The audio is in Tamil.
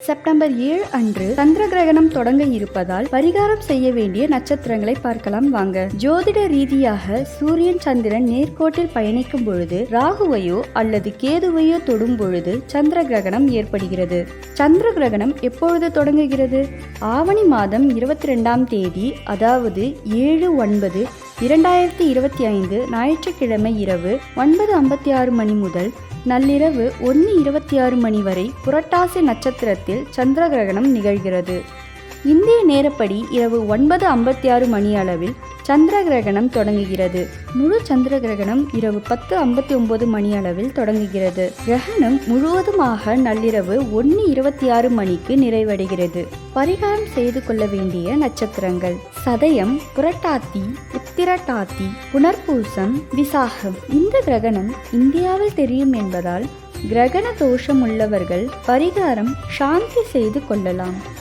செப்டம்பர் ஏழு அன்று சந்திர கிரகணம் தொடங்க இருப்பதால் பரிகாரம் செய்ய வேண்டிய நட்சத்திரங்களை பார்க்கலாம் வாங்க. ஜோதிட ரீதியாக சூரியன் சந்திரன் நேர்கோட்டில் பயணிக்கும் பொழுது ராகுவையோ அல்லது கேதுவையோ தொடும் பொழுது சந்திர கிரகணம் ஏற்படுகிறது. சந்திர கிரகணம் எப்பொழுது தொடங்குகிறது? ஆவணி மாதம் இருபத்தி ரெண்டாம் தேதி அதாவது ஏழு ஒன்பது இரண்டாயிரத்தி இருபத்தி ஐந்து ஞாயிற்றுக்கிழமை இரவு ஒன்பது ஐம்பத்தி ஆறு மணி முதல் நள்ளிரவு ஒன்று இருபத்தி ஆறு மணி வரை புரட்டாசி நட்சத்திரத்தில் சந்திர கிரகணம் நிகழ்கிறது. இந்திய நேரப்படி இரவு ஒன்பது ஐம்பத்தி ஆறு மணி அளவில் சந்திர கிரகணம் தொடங்குகிறது. முழு சந்திர கிரகணம் இரவு பத்து ஐம்பத்தி ஒன்பது மணி அளவில் தொடங்குகிறது. கிரகணம் முழுவதுமாக நள்ளிரவு ஒன்று இருபத்தி ஆறு மணிக்கு நிறைவடைகிறது. பரிகாரம் செய்து கொள்ள வேண்டிய நட்சத்திரங்கள். சதயம் புரட்டாத்தி உத்திரட்டாத்தி புனர்பூசம் விசாகம். இந்த கிரகணம் இந்தியாவில் தெரியும் என்பதால் கிரகண தோஷம் உள்ளவர்கள் பரிகாரம் சாந்தி செய்து கொள்ளலாம்.